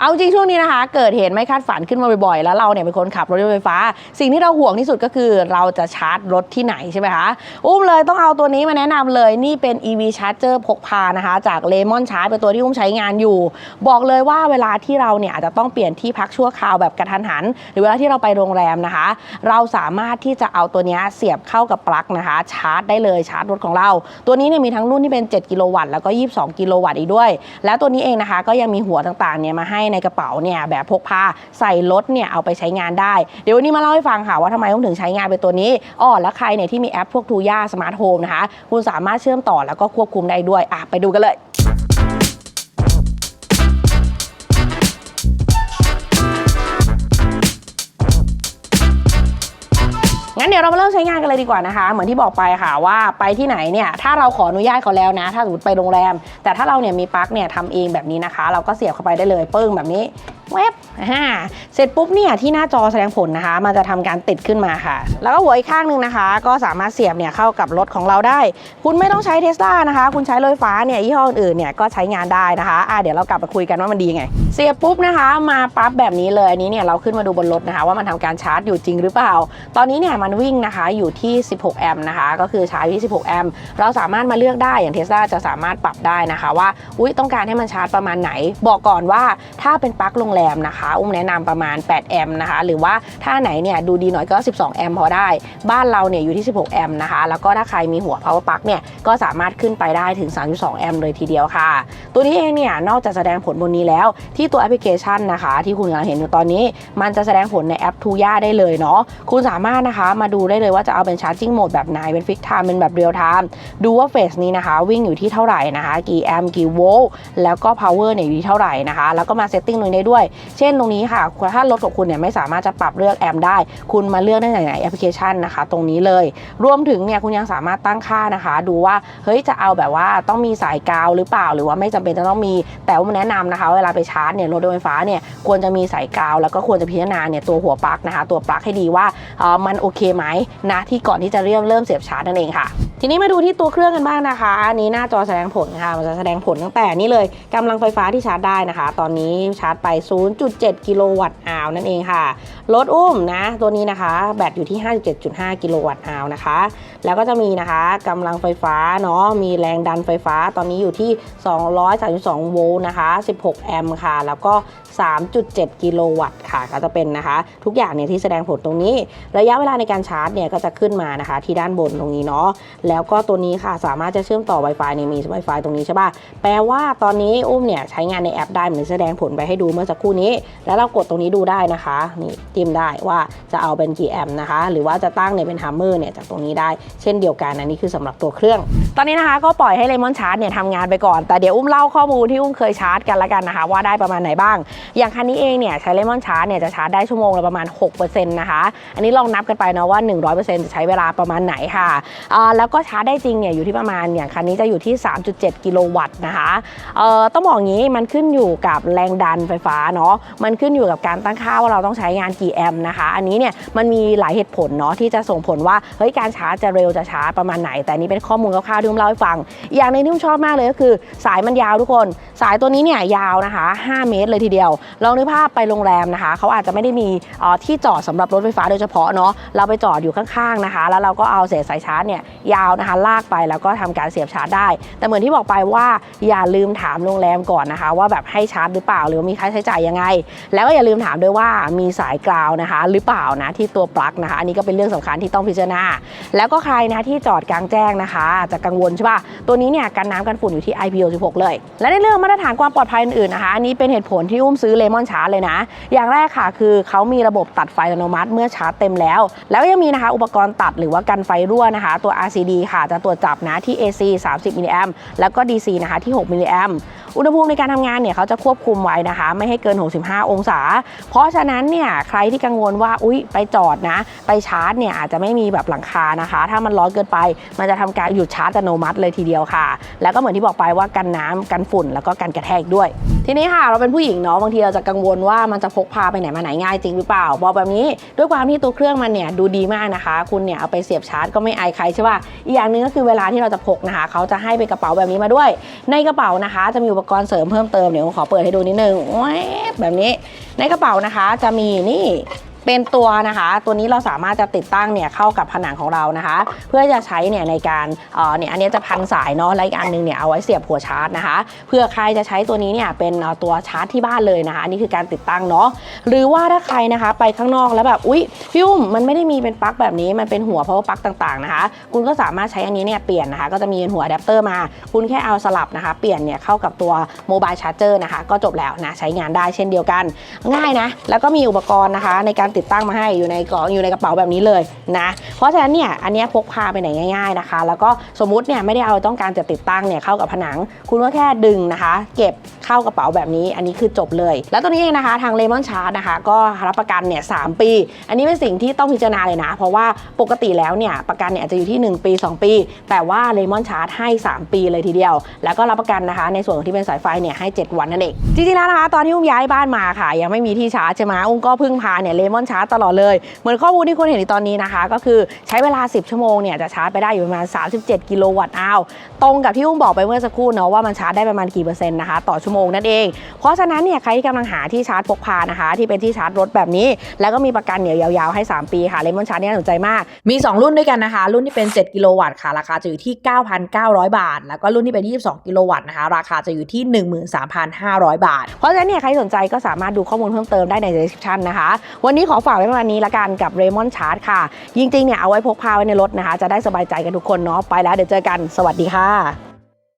เอาจริงช่วงนี้นะคะ เกิดเหตุไม่คาดฝันขึ้นมาบ่อยๆ แล้วเราเนี่ยเป็นคนขับรถยนต์ไฟฟ้า สิ่งที่เราห่วงที่สุดก็คือเราจะชาร์จรถที่ไหนใช่ไหมคะ อุ้มเลยต้องเอาตัวนี้มาแนะนำเลยนี่เป็น EV Charger พกพานะคะ จาก Lemon Charge เป็นตัวที่อุ้มใช้งานอยู่ บอกเลยว่าเวลาที่เราเนี่ยอาจจะต้องเปลี่ยนที่พักชั่วคราวแบบกระทันหัน หรือเวลาที่เราไปโรงแรมนะคะ เราสามารถที่จะเอาตัวนี้เสียบเข้ากับปลั๊กนะคะ ชาร์จได้เลยชาร์จรถของเรา ตัวนี้เนี่ยมีทั้งรุ่นที่เป็น 7 กิโลวัตต์แล้วก็ 22 กิโลวัตต์อีกด้วย แล้วตัวนี้เองนะคะก็ยังมีหัวต่างๆเนี่ยมาให้ในกระเป๋าเนี่ยแบบพกพาใส่รถเนี่ยเอาไปใช้งานได้ เดี๋ยววันนี้มาเล่าให้ฟังค่ะว่าทำไมต้องถึงใช้งานเป็นตัวนี้อ๋อแล้วใครเนี่ยที่มีแอปพวกทูย่าสมาร์ทโฮมนะคะคุณสามารถเชื่อมต่อแล้วก็ควบคุมได้ด้วยอะไปดูกันเลย งั้นเดี๋ยวเรามาเริ่มใช้งานกันเลยดีกว่านะคะ เหมือนที่บอกไปค่ะว่าไปที่ไหนเนี่ยถ้าเราขออนุญาตเขาแล้วนะ ถ้าสมมติไปโรงแรม แต่ถ้าเราเนี่ยมีปลั๊กเนี่ยทำเองแบบนี้นะคะ เราก็เสียบเข้าไปได้เลยปึ้งแบบนี้ เว็บอ่าเสร็จปุ๊บเนี่ยที่หน้าจอแสดงผลนะคะ มันจะทำการติดขึ้นมาค่ะ แล้วก็หัวอีกข้างหนึ่งนะคะ ก็สามารถเสียบเนี่ยเข้ากับรถของเราได้ คุณไม่ต้องใช้เทสลานะคะ คุณใช้รถไฟฟ้าเนี่ยยี่ห้ออื่นเนี่ยก็ใช้งานได้นะคะอะเดี๋ยวเรากลับมาคุยกันว่ามันดีไง เสียบปุ๊บนะคะ มาปั๊บแบบนี้เลยอันนี้เนี่ยเราขึ้นมาดูบนรถนะคะ ว่ามันทำการชาร์จอยู่จริงหรือเปล่า ตอนนี้เนี่ยมันวิ่งนะคะอยู่ที่ 16 แอมป์นะคะ ก็คือชาร์จที่ 16 แอมป์เราสามารถมาเลือกได้อย่างเทสลาจะสามารถปรับได้นะคะ ว่าอุ้ยต้องการให้มันชาร์จประมาณไหน บอกก่อนว่าถ้าเป็นปลั๊กโรงแรมนะคะอุ้มแนะนำประมาณ 8 แอมป์นะคะ หรือว่าถ้าไหนเนี่ยดูดีหน่อยก็ 12 แอมป์พอได้ บ้านเราเนี่ยอยู่ที่ 16 แอมป์นะคะ แล้วก็ถ้าใครมีหัว power plug เนี่ยก็สามารถขึ้นไปได้ถึง 32 แอมป์เลยทีเดียวค่ะ ตัวนี้เองเนี่ยนอกจากแสดงผลบนนี้แล้ว ที่ตัวแอปพลิเคชันนะคะ ที่คุณกำลังเห็นอยู่ตอนนี้ มันจะแสดงผลในแอปทูย่าได้เลยเนาะคุณสามารถนะคะมาดูได้เลยว่าจะเอาเป็นชาร์จิ่งโหมดแบบไหนเป็นฟิกไทม์เป็นแบบเรียลไทม์ดูว่าเฟสนี้นะคะ วิ่งอยู่ที่เท่าไหร่นะคะ กี่แอมป์กี่โวลต์แล้วก็ power เนี่ยอยู่ที่เท่าไหร่นะคะ แล้วก็มาเซตติ้งตรงนี้ได้ด้วยเช่นตรงนี้ค่ะถ้ารถของคุณเนี่ยไม่สามารถจะปรับเลือกแอมได้ คุณมาเลือกได้ในแอปพลิเคชันนะคะ ตรงนี้เลย รวมถึงเนี่ยคุณยังสามารถตั้งค่านะคะ ดูว่าเฮ้ยจะเอาแบบว่าต้องมีสายกาวหรือเปล่า หรือว่าไม่จำเป็นจะต้องมี แต่ว่าแนะนำนะคะ เวลาไปชาร์จเนี่ยรถไฟฟ้าเนี่ยควรจะมีสายกาว แล้วก็ควรจะพิจารณาเนี่ยตัวหัวปลั๊กนะคะ ตัวปลั๊กให้ดีว่าเออมันโอเคไหมนะที่ก่อนที่จะเริ่มเริ่มเสียบชาร์จนั่นเองค่ะ ทีนี้มาดูที่ตัวเครื่องกันบ้างนะคะ อันนี้หน้าจอแสดงผลค่ะ มันจะแสดงผลตั้งแต่นี่เลยกำลังไฟฟ้าที่ชาร์จได้นะคะ ตอนนี้ชาร์จไป 0.7 กิโลวัตต์อาวนั่นเองค่ะ รถอุ้มนะ ตัวนี้นะคะ แบตอยู่ที่ 57.5 กิโลวัตต์อาวนะคะ แล้วก็จะมีนะคะกำลังไฟฟ้าเนาะ มีแรงดันไฟฟ้า ตอนนี้อยู่ที่ 232 โวลต์นะคะ 16 แอมป์ค่ะ แล้วก็ 3.7 กิโลวัตต์ค่ะ ก็จะเป็นนะคะ ทุกอย่างเนี่ยที่แสดงผลตรงนี้ ระยะเวลาในการชาร์จเนี่ยก็จะขึ้นมานะคะ ที่ด้านบนตรงนี้เนาะแล้วก็ตัวนี้ค่ะสามารถจะเชื่อมต่อ Wi-Fi ในมี Wi-Fi ตรงนี้ใช่ป่ะ แปลว่าตอนนี้อุ้มเนี่ยใช้งานในแอปได้เหมือนแสดงผลไปให้ดูเมื่อสักครู่นี้ แล้วเรากดตรงนี้ดูได้นะคะนี่จิ้มได้ว่าจะเอาเป็นกี่แอมป์นะคะ หรือว่าจะตั้งเนี่ยเป็นฮัมเมอร์เนี่ยจากตรงนี้ได้เช่นเดียวกันอันนี้คือสำหรับตัวเครื่อง ตอนนี้นะคะก็ปล่อยให้เลมอนชาร์จเนี่ยทำงานไปก่อน แต่เดี๋ยวอุ้มเล่าข้อมูลที่อุ้มเคยชาร์จกันละกันนะคะ ว่าได้ประมาณไหนบ้าง อย่างคันนี้เองเนี่ยใช้เลมอนชาร์จเนี่ยจะชาร์จได้ชั่วโมงละประมาณ 6%นะคะ อันนี้ลองนับกันไปเนาะว่า 100%จะใช้เวลาประมาณไหนค่ะแล้วก็ชาร์จได้จริงเนี่ยอยู่ที่ประมาณอย่างคันนี้จะอยู่ที่ 3.7 กิโลวัตต์นะคะเออต้องบอกงี้มันขึ้นอยู่กับแรงดันไฟฟ้าเนาะมันขึ้นอยู่กับการตั้งค่าว่าเราต้องใช้งานกี่แอมป์นะคะ อันนี้เนี่ยมันมีหลายเหตุผลเนาะที่จะส่งผลว่าเฮ้ยการชาร์จจะเร็วจะช้าประมาณไหน แต่นนี้เป็นข้อมูลคร่าวๆที่อุ้มเล่าให้ฟัง อย่างหนึงที่มชอบมากเลยก็คือ สายมันยาวทุกคน สายตัวนี้เนี่ยยาวนะคะ 5 เมตรเลยทีเดียว ลองนึกภาพไปโรงแรมนะคะเขาอาจจะไม่ได้มีที่จอดสำหรับรถไฟฟ้าโดยเฉพาะเนาะเราไปจอดอยู่ข้างๆนะคะ แล้วเราก็เอาเศษสายชาร์จเนี่ยยาวนะคะลากไปแล้วก็ทำการเสียบชาร์จได้ แต่เหมือนที่บอกไปว่าอย่าลืมถามโรงแรมก่อนนะคะ ว่าแบบให้ชาร์จหรือเปล่าหรือมีค่าใช้จ่ายยังไง แล้วก็อย่าลืมถามด้วยว่ามีสายกราวนะคะ หรือเปล่านะที่ตัวปลั๊กนะคะ อันนี้ก็เป็นเรื่องสำคัญที่ต้องพิจารณา แล้วก็ใครนะที่จอดกลางแจ้งนะคะจจะกังวลใช่ป่ะ ตัวนี้เนี่ยกันน้ำกันฝุ่นอยู่ที่ IP66 เลย และในเรื่องมาตรฐานความปลอดภัยอื่นๆนะคะ อันนี้เป็นเหตุผลที่อุ้มซื้อเลมอนชาร์จเลยนะ อย่างแรกค่ะคือเขามีระบบตัดไฟอัตโนมัติเมื่อชาร์จเต็มแล้ว แล้วก็ยังมีนะคะอุปกรณ์ตัดหรือว่ากันไฟรั่วนะคะ ตัว RCD ค่ะจะตรวจจับนะที่ AC 30มิลลิแอมแล้วก็ DC นะคะที่ 6มิลลิแอมอุณหภูมิในการทำงานเนี่ยเขาจะควบคุมไว้นะคะ ไม่ให้เกิน 65 องศา เพราะฉะนั้นเนี่ยใครที่กังวลว่าอุ๊ยไปจอดนะ ไปชาร์จเนี่ยอาจจะไม่มีแบบหลังคานะคะ ถ้ามันร้อนเกินไปมันจะทำการหยุดชาร์จตโนมัติเลยทีเดียวค่ะ แล้วก็เหมือนที่บอกไปว่ากันน้ำกันฝุ่นแล้วก็กันกระแทกด้วย ทีนี้ค่ะเราเป็นผู้หญิงเนาะบางทีเราจะกังวลว่ามันจะพกพาไปไหนมาไหนง่ายจริงหรือเปล่า บอกแบบนี้ด้วยความที่ตัวเครื่องมันเนี่ยดูดีมากนะคะ คุณเนี่ยเอาไปเสียบชาร์จก็ไม่อายใครใช่ป่ะอีกอย่างหนึ่งก็คือเวลาที่เราจะพกนะคะ เขาจะให้เป็นกระเป๋าแบบนี้มาด้วย ในกระเป๋านะคะ จะมีอุปกรณ์เสริมเพิ่มเติมเดี๋ยวผมขอเปิดให้ดูนิดนึงแบบนี้ในกระเป๋านะคะจะมีนี่ เป็นตัวนะคะ ตัวนี้เราสามารถจะติดตั้งเนี่ยเข้ากับผนังของเรานะคะ เพื่อจะใช้เนี่ยในการเออเนี่ยอันนี้จะพันสายเนาะและอีกอันหนึงเนี่ยเอาไว้เสียบหัวชาร์จนะคะ เพื่อใครจะใช้ตัวนี้เนี่ยเป็นตัวชาร์จที่บ้านเลยนะคะอันนี้คือการติดตั้งเนาะหรือว่าถ้าใครนะคะไปข้างนอกแล้วแบบอุ๊ยพี่อุ้มมันไม่ได้มีเป็นปลั๊กแบบนี้มันเป็นหัว power plug ต่างๆนะคะ คุณก็สามารถใช้อันนี้เนี่ยเปลี่ยนนะคะ ก็จะมีหัวอะแดปเตอร์มา คุณแค่เอาสลับนะคะ เปลี่ยนเนี่ยเข้ากับตัวโมบายชาร์เจอร์นะคะ ก็จบแล้วนะใช้งานได้เช่นเดียวกัน ง่ายนะแล้วก็มีอุปกรณ์นะคะในการติดตั้งมาให้อยู่ในกล่องอยู่ในกระเป๋าแบบนี้เลยนะ เพราะฉะนั้นเนี่ยอันนี้พกพาไปไหนง่ายๆนะคะ แล้วก็สมมุติเนี่ยไม่ได้เอาต้องการจะติดตั้งเนี่ยเข้ากับผนัง คุณก็แค่ดึงนะคะ เก็บเข้ากระเป๋าแบบนี้ อันนี้คือจบเลย แล้วตัวนี้เองนะคะทางเลมอนชาร์ t นะคะ ก็รับประกันเนี่ยสามปี อันนี้เป็นสิ่งที่ต้องพิจารณาเลยนะ เพราะว่าปกติแล้วเนี่ยประกันเนี่ยอาจจะอยู่ที่ 1 ปี 2 ปี แต่ว่าเลมอนชาร์ t ให้ 3 ปีเลยทีเดียว แล้วก็รับประกันนะคะ ในส่วนของที่เป็นสายไฟเนี่ยให้ 7 วันนั่นเองจริงๆแล้วนะคะตอนที่อุ้มย้ายบ้านมาค่ะ ยังไม่มีที่ชาร์จใช่ไหมอุ้มก็พึ่งพาเนี่ยเลมอนชาร์ t ตลอดเลย เหมือนข้อมูลที่คุณเห็นในตอนนี้นะคะ ก็คือใช้เวลา 10 ชั่วโมงเนี่ยจะชาร์จไปได้อยู่ประมาณ 37 กิโลวัตต์อาวตรงกับที่อุ้มบอกไปเมื่อสักครู่เนาะว่ามันชาร์จได้ประมาณกี่เปอร์เซ็นต์นะคะต่อชั่วโมงนั่นเอง เพราะฉะนั้นเนี่ยใครที่กำลังหาที่ชาร์จพกพานะคะ ที่เป็นที่ชาร์จรถแบบนี้ แล้วก็มีประกันเหนียวยาวๆให้ 3 ปีค่ะเลมอนชาร์จเนี่ยน่าสนใจมาก มี 2 รุ่นด้วยกันนะคะ รุ่นที่เป็น 7 กิโลวัตต์ค่ะราคาจะอยู่ที่ 9,900 บาท แล้วก็รุ่นที่เป็น 22 กิโลวัตต์นะคะราคาจะอยู่ที่ 13,500 บาท เพราะฉะนั้นเนี่ยใครสนใจก็สามารถดูข้อมูลเพิ่มเติมได้ใน description นะคะ วันนี้ขอฝากไว้ประมาณนี้ละกันกับเรมอนชาร์ดค่ะ จริงๆเนี่ยเอาไว้พกพาไว้ในรถนะคะ จะได้สบายใจกันทุกคนเนาะไปแล้วเดี๋ยวเจอกันสวัสดีค่ะ